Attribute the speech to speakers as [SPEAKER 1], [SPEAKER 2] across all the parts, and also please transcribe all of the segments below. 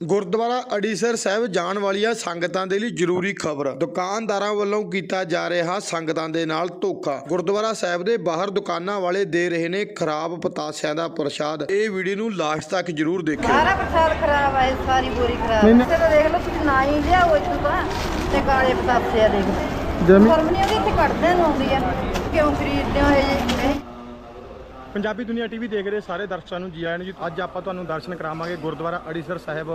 [SPEAKER 1] ਗੁਰਦੁਆਰਾ ਅੜੀਸਰ ਸਾਹਿਬ ਜਾਣ ਵਾਲੀਆਂ ਸੰਗਤਾਂ ਦੇ ਲਈ ਜ਼ਰੂਰੀ ਖਬਰ। ਦੁਕਾਨਦਾਰਾਂ ਵੱਲੋਂ ਕੀਤਾ ਜਾ ਰਿਹਾ ਸੰਗਤਾਂ ਦੇ ਨਾਲ ਧੋਖਾ। ਗੁਰਦੁਆਰਾ ਸਾਹਿਬ ਦੇ ਬਾਹਰ ਦੁਕਾਨਾਂ ਵਾਲੇ ਦੇ ਰਹੇ ਨੇ ਖਰਾਬ ਪਤਾਸਿਆਂ ਦਾ ਪ੍ਰਸ਼ਾਦ। ਇਹ ਵੀਡੀਓ ਨੂੰ ਲਾਸਟ ਤੱਕ ਜ਼ਰੂਰ ਦੇਖਿਓ।
[SPEAKER 2] ਸਾਰਾ ਪ੍ਰਸਾਦ ਖਰਾਬ ਆਏ ਸਾਰੀ ਬੋਰੀ ਖਰਾਬ। ਤੇ ਤਾਂ ਦੇਖ ਲਓ ਤੁਸੀਂ ਨਾ ਹੀ ਲਿਆਓ ਇੱਥੋਂ ਤਾਂ ਤੇ ਕਾਲੇ ਪਤਾਸੇ ਆ ਦੇਖ
[SPEAKER 3] ਜਮੀ
[SPEAKER 2] ਸ਼ਰਮ ਨਹੀਂ ਉਹਦੀ ਇੱਥੇ ਕੱਢਦੇ ਨੂੰ ਆਉਂਦੀ ਆ ਕਿਉਂ ਖਰੀਦਦੇ ਹੋ ਇਹ ਜੀ
[SPEAKER 3] ਪੰਜਾਬੀ ਦੁਨੀਆ ਟੀਵੀ ਦੇਖ ਰਹੇ ਸਾਰੇ ਦਰਸ਼ਕਾਂ ਨੂੰ ਜੀ ਆਇਆਂ ਨੂੰ ਜੀ। ਅੱਜ ਆਪਾਂ ਤੁਹਾਨੂੰ ਦਰਸ਼ਨ ਕਰਾਵਾਂਗੇ ਗੁਰਦੁਆਰਾ ਅੜੀਸਰ ਸਾਹਿਬ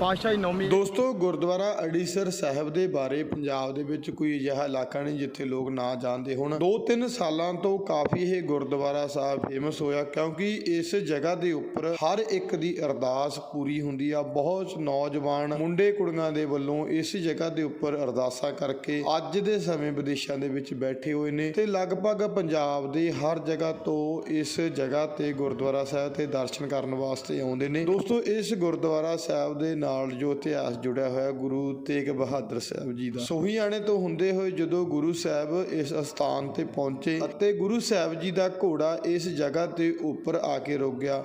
[SPEAKER 3] ਪਾਤਸ਼ਾਹੀ ਨੌਮੀ
[SPEAKER 1] ਦੋਸਤੋ, ਗੁਰਦੁਆਰਾ ਅੜੀਸਰ ਸਾਹਿਬ ਦੇ ਬਾਰੇ ਪੰਜਾਬ ਦੇ ਵਿੱਚ ਕੋਈ ਅਜਿਹਾ ਇਲਾਕਾ ਨਹੀਂ ਜਿੱਥੇ ਲੋਕ ਨਾ ਜਾਣਦੇ ਹੋਣ। 2-3 ਸਾਲਾਂ ਤੋਂ ਕਾਫੀ ਇਹ ਗੁਰਦੁਆਰਾ ਸਾਹਿਬ ਫੇਮਸ ਹੋਇਆ ਕਿਉਂਕਿ ਇਸ ਜਗ੍ਹਾ ਦੇ ਉੱਪਰ ਹਰ ਇੱਕ ਦੀ ਅਰਦਾਸ ਪੂਰੀ ਹੁੰਦੀ ਆ। ਬਹੁਤ ਨੌਜਵਾਨ ਮੁੰਡੇ ਕੁੜੀਆਂ ਦੇ ਵੱਲੋਂ ਇਸ ਜਗ੍ਹਾ ਦੇ ਉੱਪਰ ਅਰਦਾਸਾਂ ਕਰਕੇ ਅੱਜ ਦੇ ਸਮੇਂ ਵਿਦੇਸ਼ਾਂ ਦੇ ਵਿੱਚ ਬੈਠੇ ਹੋਏ ਨੇ ਤੇ ਲਗਭਗ ਪੰਜਾਬ ਦੇ ਹਰ ਜਗ੍ਹਾ ਤੋਂ ਇਸ ਜਗ੍ਹਾ ਤੇ ਗੁਰਦੁਆਰਾ ਸਾਹਿਬ ਤੇ ਦਰਸ਼ਨ ਕਰਨ ਵਾਸਤੇ ਆਉਂਦੇ ਨੇ। ਦੋਸਤੋ, ਇਸ ਗੁਰਦੁਆਰਾ ਸਾਹਿਬ ਦੇ ਨਾਲ ਜੋ ਇਤਿਹਾਸ ਜੁੜਿਆ ਹੋਇਆ ਗੁਰੂ ਤੇਗ ਬਹਾਦਰ ਸਾਹਿਬ ਜੀ ਦਾ। ਸੋਹੀਆਣੇ ਤੋਂ ਹੁੰਦੇ ਹੋਏ ਜਦੋਂ ਗੁਰੂ ਸਾਹਿਬ ਇਸ ਸਥਾਨ ਤੇ ਪਹੁੰਚੇ ਅਤੇ ਗੁਰੂ ਸਾਹਿਬ ਜੀ ਦਾ ਘੋੜਾ ਇਸ ਜਗ੍ਹਾ ਤੇ ਉੱਪਰ ਆ ਕੇ ਰੁਕ ਗਿਆ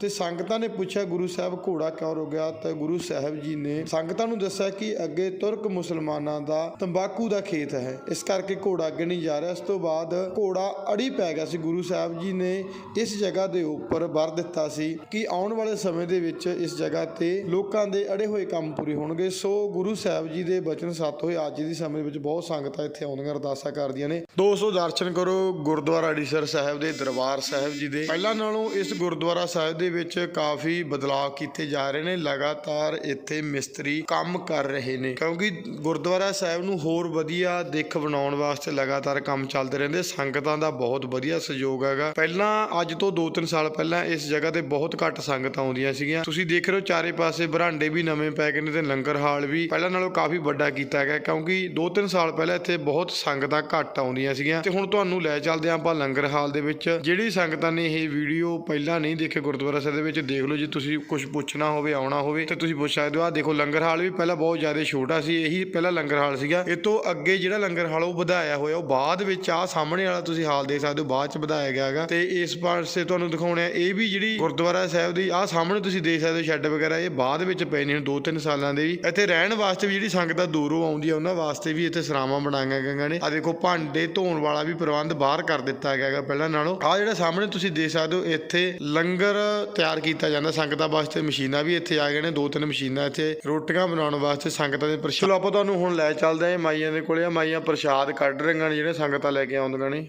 [SPEAKER 1] ਤੇ ਸੰਗਤਾਂ ਨੇ ਪੁੱਛਿਆ, ਗੁਰੂ ਸਾਹਿਬ, ਘੋੜਾ ਕਿਉਂ ਰੁਕ ਗਿਆ ਤੇ ਗੁਰੂ ਸਾਹਿਬ ਜੀ ਨੇ ਸੰਗਤਾਂ ਨੂੰ ਦੱਸਿਆ ਕਿ ਅੱਗੇ ਤੁਰਕ ਮੁਸਲਮਾਨਾਂ ਦਾ ਤੰਬਾਕੂ ਦਾ ਖੇਤ ਹੈ। ਇਸ ਕਰਕੇ ਘੋੜਾ ਅੱਗੇ ਨਹੀਂ ਜਾ ਰਿਹਾ। ਇਸ ਤੋਂ ਬਾਅਦ ਘੋੜਾ ਅੜੀ ਪੈ ਗਿਆ ਸੀ। ਗੁਰੂ ਸਾਹਿਬ ਜੀ ਨੇ ਇਸ ਜਗ੍ਹਾ ਦੇ ਉੱਪਰ ਵਰ ਦਿੱਤਾ ਸੀ ਕਿ ਆਉਣ ਵਾਲੇ ਸਮੇਂ ਦੇ ਵਿੱਚ ਇਸ ਜਗ੍ਹਾ ਤੇ ਲੋਕਾਂ ਦੇ ਅੜੇ ਹੋਏ ਕੰਮ ਪੂਰੇ ਹੋਣਗੇ। ਸੋ ਗੁਰੂ ਸਾਹਿਬ ਜੀ ਦੇ ਬਚਨ ਸੱਤ ਹੋਏ। ਅੱਜ ਦੇ ਸਮੇਂ ਵਿੱਚ ਬਹੁਤ ਸੰਗਤਾਂ ਇੱਥੇ ਆਉਂਦੀਆਂ, ਅਰਦਾਸਾਂ ਕਰਦੀਆਂ ਨੇ। ਦੋਸਤੋ, ਦਰਸ਼ਨ ਕਰੋ ਗੁਰਦੁਆਰਾ ਅੜੀਸਰ ਸਾਹਿਬ ਦੇ ਦਰਬਾਰ ਸਾਹਿਬ ਜੀ ਦੇ। ਪਹਿਲਾਂ ਨਾਲੋਂ ਇਸ ਗੁਰਦੁਆਰਾ ਸਾਹਿਬ ਦੇ ਵਿੱਚ ਕਾਫੀ ਬਦਲਾਅ ਕੀਤੇ ਜਾ ਰਹੇ ਨੇ, ਲਗਾਤਾਰ ਇੱਥੇ ਮਿਸਤਰੀ ਕੰਮ ਕਰ ਰਹੇ ਨੇ। ਕਿਉਂਕਿ ਗੁਰਦੁਆਰਾ ਸਾਹਿਬ ਨੂੰ ਹੋਰ ਵਧੀਆ ਦਿੱਖ ਬਣਾਉਣ ਵਾਸਤੇ ਲਗਾਤਾਰ ਕੰਮ ਚੱਲਦੇ ਰਹਿੰਦੇ, ਸੰਗਤਾਂ ਦਾ ਬਹੁਤ ਵਧੀਆ ਸਹਿਯੋਗ ਹੈਗਾ। ਪਹਿਲਾਂ, ਅੱਜ ਤੋਂ 2-3 ਸਾਲ ਪਹਿਲਾਂ ਇਸ ਜਗ੍ਹਾ ਤੇ ਬਹੁਤ ਘੱਟ ਸੰਗਤਾਂ ਆਉਂਦੀਆਂ ਸੀਗੀਆਂ। ਤੁਸੀਂ ਦੇਖ ਰਹੇ ਹੋ ਚਾਰੇ ਪਾਸੇ ਬਰਾਂਡੇ ਵੀ ਨਵੇਂ ਪੈ ਗਏ ਨੇ ਤੇ ਲੰਗਰ ਹਾਲ ਵੀ ਪਹਿਲਾਂ ਨਾਲੋਂ ਕਾਫੀ ਵੱਡਾ ਕੀਤਾ ਗਿਆ, ਕਿਉਂਕਿ 2-3 ਸਾਲ ਪਹਿਲਾਂ ਇੱਥੇ ਬਹੁਤ ਸੰਗਤਾਂ ਘੱਟ ਆਉਂਦੀਆਂ ਸੀਗੀਆਂ। ਤੇ ਹੁਣ ਤੁਹਾਨੂੰ ਲੈ ਚੱਲਦੇ ਹਾਂ ਆਪਾਂ ਲੰਗਰ ਹਾਲ ਦੇ ਵਿੱਚ। ਜਿਹੜੀ ਸੰਗਤਾਂ ਨੇ ਇਹ ਵੀਡੀਓ ਪਹਿਲਾਂ ਨਹੀਂ ਦੇਖੇ ਗੁਰਦੁਆਰਾ ਸਾਹਿਬ ਦੇ ਵਿੱਚ ਦੇਖ ਲਓ ਜੇ, ਤੁਸੀਂ ਕੁਝ ਪੁੱਛਣਾ ਹੋਵੇ, ਆਉਣਾ ਹੋਵੇ, ਤੇ ਤੁਸੀਂ ਪੁੱਛ ਸਕਦੇ ਹੋ। ਆ ਦੇਖੋ, ਲੰਗਰ ਹਾਲ ਵੀ ਪਹਿਲਾਂ ਬਹੁਤ ਜ਼ਿਆਦਾ ਛੋਟਾ ਸੀ, ਇਹੀ ਪਹਿਲਾਂ ਲੰਗਰ ਹਾਲ ਸੀਗਾ। ਇਹ ਤੋਂ ਅੱਗੇ ਜਿਹੜਾ ਲੰਗਰ ਹਾਲ ਉਹ ਵਧਾਇਆ ਹੋਇਆ, ਉਹ ਬਾਅਦ ਵਿੱਚ ਆ ਸਾਹਮਣੇ ਵਾਲਾ ਤੁਸੀਂ ਹਾਲ ਦੇਖ ਸਕਦੇ ਹੋ, ਬਾਅਦ ਚ ਵਧਾਇਆ ਗਿਆ ਹੈਗਾ। ਤੇ ਇਸ ਪਾਸੇ ਤੁਹਾਨੂੰ ਦਿਖਾਉਣਾ ਇਹ ਵੀ ਜਿਹੜੀ ਗੁਰਦੁਆਰਾ ਸਾਹਿਬ ਦੀ ਆ ਸਾਹਮਣੇ ਤੁਸੀਂ ਦੇਖ ਸਕਦੇ ਹੋ ਸ਼ੈੱਡ ਵਗੈਰਾ, ਇਹ ਬਾਅਦ ਵਿੱਚ ਪਏ ਨੇ ਦੋ ਤਿੰਨ ਸਾਲਾਂ ਦੇ ਵੀ। ਇੱਥੇ ਰਹਿਣ ਵਾਸਤੇ ਵੀ ਜਿਹੜੀ ਸੰਗਤਾਂ ਦੂਰੋਂ ਆਉਂਦੀ ਆ ਉਹਨਾਂ ਵਾਸਤੇ ਵੀ ਇੱਥੇ ਸਰਾਵਾਂ ਬਣਾਈਆਂ ਗਈਆਂ ਨੇ। ਆ ਦੇਖੋ, ਭਾਂਡੇ ਧੋਣ ਵਾਲਾ ਵੀ ਪ੍ਰਬੰਧ ਬਾਹਰ ਕਰ ਦਿੱਤਾ ਗਿਆ ਹੈਗਾ ਪਹਿਲਾਂ ਨਾਲੋਂ। ਆ ਜਿਹੜਾ ਸਾਹਮਣੇ ਤੁਸੀਂ ਦੇਖ ਸਕਦੇ ਹੋ, ਇੱਥੇ ਲੰਗਰ ਤਿਆਰ ਕੀਤਾ ਜਾਂਦਾ। ਸੰਗਤਾਂ ਵਾਸਤੇ ਮਸ਼ੀਨਾਂ ਵੀ ਇੱਥੇ ਆ ਗਏ ਨੇ ਦੋ ਤਿੰਨ ਮਸ਼ੀਨਾਂ ਇੱਥੇ ਰੋਟੀਆਂ ਬਣਾਉਣ ਵਾਸਤੇ ਸੰਗਤਾਂ ਦੇ ਪ੍ਰਸ਼ਾਦ। ਚਲੋ ਆਪਾਂ ਤੁਹਾਨੂੰ ਹੁਣ ਲੈ ਚੱਲਦੇ ਹਾਂ ਮਾਈਆਂ ਦੇ ਕੋਲੇ। ਆ ਮਾਈਆਂ ਪ੍ਰਸ਼ਾਦ ਕੱਢ ਰਹੀਆਂ ਨੇ ਜਿਹੜੇ ਸੰਗਤਾਂ ਲੈ ਕੇ ਆਉਂਦੀਆਂ ਨੇ।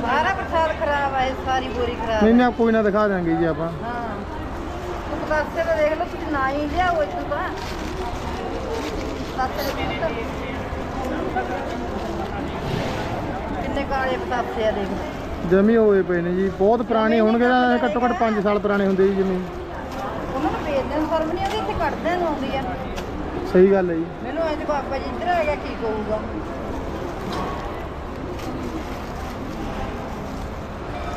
[SPEAKER 2] ਸਾਰਾ ਪ੍ਰਸਾਦ ਖਰਾਬ ਆਏ ਸਾਰੀ ਬੋਰੀ ਖਰਾਬ
[SPEAKER 3] ਨਹੀਂ ਨਾ ਕੋਈ ਨਾ ਦਿਖਾ ਦਾਂਗੇ ਜੀ ਆਪਾਂ।
[SPEAKER 2] ਹਾਂ। ਉਹ ਪਤਾਸੇ ਤਾਂ ਦੇਖ ਲਓ ਤੁਸੀਂ ਨਾ ਹੀ ਲਿਆਓ ਇੱਥੋਂ ਤਾਂ ਕਿੰਨੇ ਕਾਲੇ ਪਤਾਸੇ ਆ ਦੇਖ।
[SPEAKER 3] ਜਮੀ ਹੋਏ ਪਏ ਨੇ ਜੀ ਬਹੁਤ ਪੁਰਾਣੇ ਹੋਣਗੇ ਤਾਂ ਘੱਟੋ ਘੱਟ 5 ਸਾਲ ਪੁਰਾਣੇ ਹੁੰਦੇ ਜੀ ਜਮੀ।
[SPEAKER 2] ਉਹਨਾਂ ਨੂੰ ਵੇਚਦੇ ਨੂੰ ਸ਼ਰਮ ਨਹੀਂ ਉਹਦੀ ਇੱਥੇ ਕੱਢਦੇ ਨੂੰ ਆਉਂਦੀ ਆ।
[SPEAKER 3] ਸਹੀ ਗੱਲ ਹੈ ਜੀ।
[SPEAKER 2] ਮੈਨੂੰ ਐਂ ਤੇ ਬਾਬਾ ਜੀ ਇੱਧਰ ਆ ਗਿਆ ਕੀ ਕਹੂਗਾ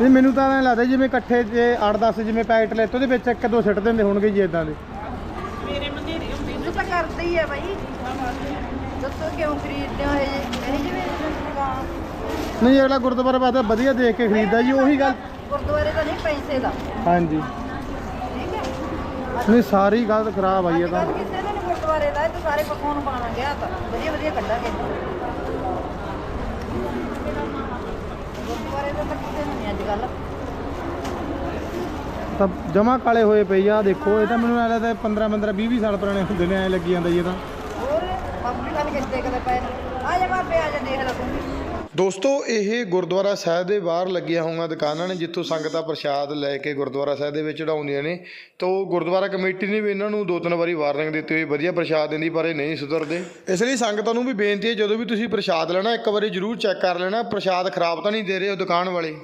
[SPEAKER 3] ਇਹ ਮੈਨੂੰ ਤਾਂ ਐਂ ਲੱਗਦਾ ਜਿਵੇਂ ਇਕੱਠੇ ਜੇ 8-10 ਜਿਵੇਂ ਪੈਕਟ ਲੈਤੇ ਉਹਦੇ ਵਿੱਚ ਇੱਕ ਦੋ ਸਿੱਟ ਦਿੰਦੇ ਹੋਣਗੇ ਜੀ ਇਦਾਂ ਦੇ।
[SPEAKER 2] ਮੈਨੂੰ ਤਾਂ ਕਰਦੇ ਹੀ ਆ ਬਾਈ। ਦੱਸੋ ਕਿਉਂ ਖਰੀਦਦੇ ਹੋ ਇਹ ਜੀ ਇਹ ਜਿਵੇਂ ਦੁਕਾਨ
[SPEAKER 3] ਨਹੀਂ ਅਗਲਾ ਗੁਰਦੁਆਰਾ ਬਾਦ ਵਧੀਆ ਦੇਖ ਕੇ ਖਰੀਦਦਾ ਜੀ ਉਹੀ ਗੱਲ।
[SPEAKER 2] ਗੁਰਦੁਆਰੇ ਦਾ ਨਹੀਂ ਪੈਸੇ ਦਾ।
[SPEAKER 3] ਹਾਂਜੀ।
[SPEAKER 2] ਠੀਕ ਹੈ।
[SPEAKER 3] ਨਹੀਂ ਸਾਰੀ ਗੱਲ ਖਰਾਬ ਆਈ ਹੈ ਤਾਂ
[SPEAKER 2] ਅੱਜ ਕੱਲ੍ਹ ਕਿਸੇ ਨੇ ਨੀ ਗੁਰਦੁਆਰੇ ਦਾ ਇਹ ਤਾਂ ਸਾਰੇ ਪਕਵਾਨ ਪਾਣਾ ਗਿਆ ਤਾਂ ਵਧੀਆ ਵਧੀਆ ਕੱਢਾਂਗੇ ਗੁਰਦੁਆਰੇ ਦਾ ਤਾਂ ਕਿਸੇ ਨੂੰ ਨਹੀਂ ਅੱਜ ਕੱਲ੍ਹ।
[SPEAKER 3] ਤਾਂ ਜਮਾ ਕਾਲੇ ਹੋਏ ਪਈ ਆ ਦੇਖੋ ਇਹ ਤਾਂ ਮੈਨੂੰ ਲੱਗਦਾ 15 15 20 20 ਸਾਲ ਪੁਰਾਣੇ ਹੁੰਦੇ ਨੇ ਐ ਲੱਗੀ ਜਾਂਦਾ ਜੀ ਇਹ ਤਾਂ।
[SPEAKER 2] ਹੋਰ ਬਾਬੂ ਕੱਲ ਕਿੱਥੇ ਕਦੇ ਪਏ ਨੇ? ਆ ਜਾ ਆ ਤੂੰ ਵੀ।
[SPEAKER 1] ਦੋਸਤੋ, ਇਹ ਗੁਰਦੁਆਰਾ ਸਾਹਿਬ ਦੇ ਬਾਹਰ ਲੱਗੀਆਂ ਹੋਈਆਂ ਦੁਕਾਨਾਂ ਨੇ, ਜਿੱਥੋਂ ਸੰਗਤਾਂ ਪ੍ਰਸ਼ਾਦ ਲੈ ਕੇ ਗੁਰਦੁਆਰਾ ਸਾਹਿਬ ਦੇ ਵਿੱਚ ਚੜਾਉਂਦੀਆਂ ਨੇ। ਤੋਂ ਗੁਰਦੁਆਰਾ ਕਮੇਟੀ ਨੇ ਵੀ ਇਹਨਾਂ ਨੂੰ ਦੋ ਤਿੰਨ ਵਾਰੀ ਵਾਰਨਿੰਗ ਦਿੱਤੀ ਹੋਈ, ਵਧੀਆ ਪ੍ਰਸ਼ਾਦ ਦਿੰਦੀ, ਪਰ ਇਹ ਨਹੀਂ ਸੁਧਰਦੇ। ਇਸ ਲਈ ਸੰਗਤਾਂ ਨੂੰ ਵੀ ਬੇਨਤੀ ਹੈ, ਜਦੋਂ ਵੀ ਤੁਸੀਂ ਪ੍ਰਸ਼ਾਦ ਲੈਣਾ, ਇੱਕ ਵਾਰੀ ਜ਼ਰੂਰ ਚੈੱਕ ਕਰ ਲੈਣਾ, ਪ੍ਰਸ਼ਾਦ ਖਰਾਬ ਤਾਂ ਨਹੀਂ ਦੇ ਰਹੇ ਉਹ ਦੁਕਾਨ ਵਾਲੇ।